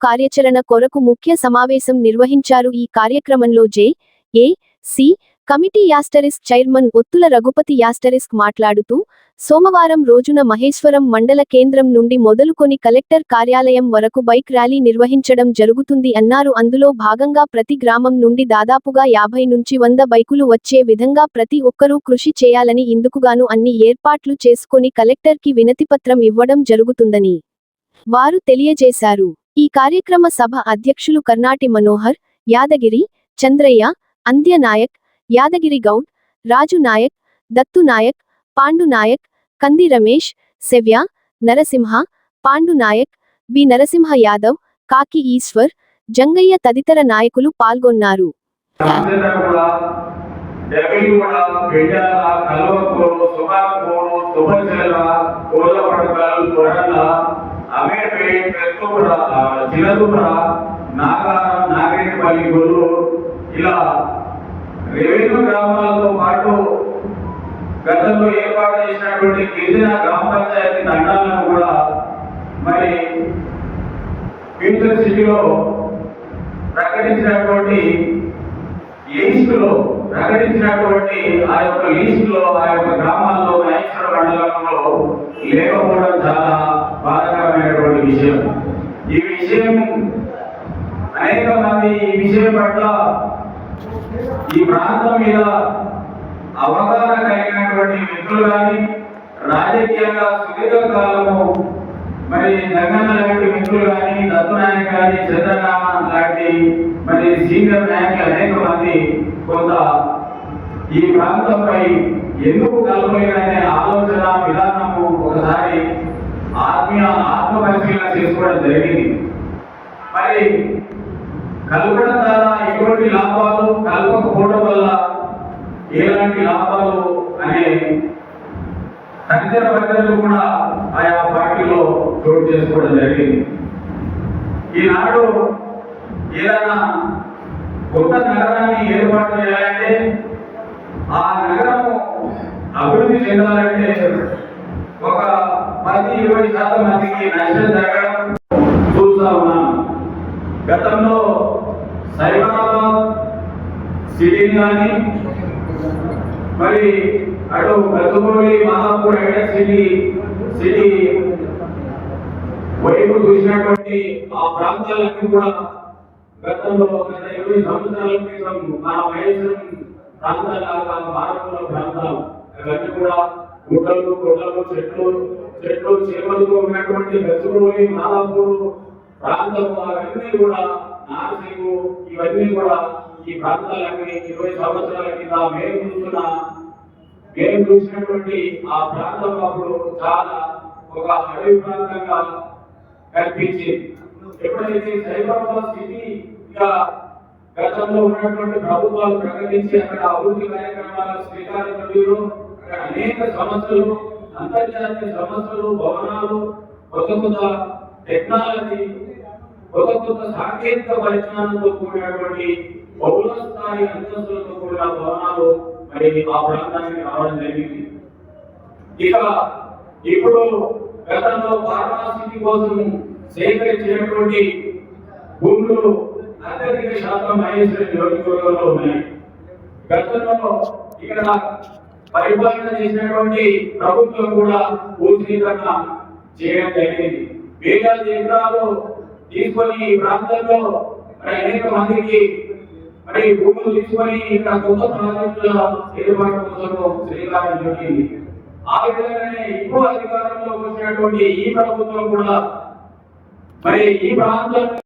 కార్యాచరణ కొరకు ముఖ్య సమావేశం నిర్వహించారు ఈ కార్యక్రమంలో J A C committee asterisk chairman Ottula Raghupathi asterisk మాట్లాడుతూ సోమవారం రోజున మహేశ్వరం మండల కేంద్రం నుండి మొదలుకొని కలెక్టర్ కార్యాలయం వరకు బైక్ ర్యాలీ నిర్వహించడం జరుగుతుంది అన్నారు. అందులో భాగంగా ప్రతి గ్రామం నుండి దాదాపుగా యాభై నుంచి వంద బైకులు వచ్చే విధంగా ప్రతి ఒక్కరూ కృషి చేయాలని ఇందుకుగాను అన్ని ఏర్పాట్లు చేసుకొని కలెక్టర్కి వినతిపత్రం ఇవ్వడం జరుగుతుందని వారు తెలియజేశారు. ఈ కార్యక్రమ సభ అధ్యక్షులు కర్నాటి మనోహర్ యాదగిరి చంద్రయ్య అంద్య నాయక్ యాదగిరి గౌడ్ రాజు నాయక్ దత్తు నాయక్ పాండు నాయక్ కంది రమేష్ సెవ్య నరసింహ పాండు నాయక్ బి. నరసింహ యాదవ్ కాకి ఈశ్వర్ జంగయ్య తదితర నాయకులు పాల్గొన్నారు. రామచంద్రపుర డెవిలిగూడ పెండాల కల్వకూరు సుమార్పూరు తుమ్మచెల్ల కోలపడకల్ కొరల గొల్లు ఇలా రెవెన్యూ గ్రామాలతో పాటు గతంలో ఏర్పాటు చేసినటువంటి గిరిజన గ్రామ పంచాయతీ తండాలను కూడా మరి ఫ్యూచర్ సిటీలో ప్రకటించినటువంటి లిస్ట్ ప్రకటించినటువంటి ఆ యొక్క లీస్టులో ఆ యొక్క గ్రామాల్లో మహేశ్వర మండలంలో లేకపోవడం చాలా బాధాకరమైనటువంటి విషయం. ఈ విషయం అనేక మంది ఈ విషయం పట్ల ఈ ప్రాంతం మీద అవగాహన కలిగినటువంటి వ్యక్తులు కానీ రాజకీయంగా సుదీర్ఘకాలము మరి జగన్ లాంటి వ్యక్తులు కానీ దత్తునాయక్ కానీ చంద్రరామ లాంటి మరి సీనియర్ నాయకులు అనేక మంది కొంత ఈ ప్రాంతంపై ఎందుకు కలపలేదనే ఆలోచన విధానము ఒకసారి చేసుకోవడం జరిగింది మరి కలపడం ద్వారా ఎటువంటి లాభాలు కలపకపోవడం వల్ల ఎలాంటి లాభాలు అనే తదితర ప్రజలు కూడా ఆయా పార్టీలో చోటు చేసుకోవడం జరిగింది. ఈనాడు ఏదైనా కొత్త నగరాన్ని ఏర్పాటు చేయాలంటే ఆ నగరము అభివృద్ధి చెందాలంటే ఒక పది ఇరవై శాతం మందికి నష్టం జరగడం చూస్తా ఉన్నాం గతంలో సైబరాబాద్ సిటీని కానీ మరి అటు గతుమూలి మాదాపూర్ హైటెక్ సిటీ సిటీ వైపు చూసినటువంటి ఆ ప్రాంతాలన్నీ కూడా గతంలో గత ఇరవై సంవత్సరాల క్రితం మన వయసు ప్రాంతాలు ఆ భారతంలో ప్రాంతాలు అవన్నీ కూడా గుడ్డలు కొండలు చెట్లు చెట్లు చేపలతో ఉన్నటువంటి గతుమూలి మాదాపూర్ ప్రాంతము అవన్నీ కూడా నాసికు ఇవన్నీ కూడా ఈ ప్రాంతాలన్నీ ఇరవై సంవత్సరాల కింద మేము చూస్తున్న మేము చూసినటువంటి ఆ ప్రాంతం అప్పుడు చాలా ఒక అడవి ప్రాంతంగా కనిపించింది. ఎప్పుడైతే సైబరాబాద్ సిటీ ఇక గతంలో ఉన్నటువంటి ప్రభుత్వాలు ప్రకటించి అక్కడ అభివృద్ధి కార్యక్రమాలకు శ్రీకారం అక్కడ అనేక సమస్యలు అంతర్జాతీయ సమస్యలు భవనాలు కొత్త కొత్త టెక్నాలజీ కొత్త కొత్త సాంకేతిక పరిజ్ఞానంతో కూడినటువంటి బహుళ స్థాయి అంతస్తులతో కూడిన భవనాలు మరి ఆ ప్రాంతానికి రావడం జరిగింది. ఇక ఇప్పుడు గతంలో వారణాసి కోసం సేకరించినటువంటి భూములు అత్యధిక శాతం మహేశ్వరి నియోజకవర్గంలో ఉన్నాయి. గతంలో ఇక్కడ పరిపాలన చేసినటువంటి ప్రభుత్వం కూడా పూర్తీకరణ చేయడం జరిగింది. వేలాది ఎకరాలు తీసుకొని ఈ ప్రాంతంలో మరి అనేక మందికి మరి భూములు తీసుకొని ఇక్కడ కొత్త ప్రాజెక్టుల ఏర్పాటు కోసం శ్రీకారం చుట్టింది. ఆ విధంగానే ఇప్పుడు అధికారంలో వచ్చినటువంటి ఈ ప్రభుత్వం కూడా మరి ఈ ప్రాంతం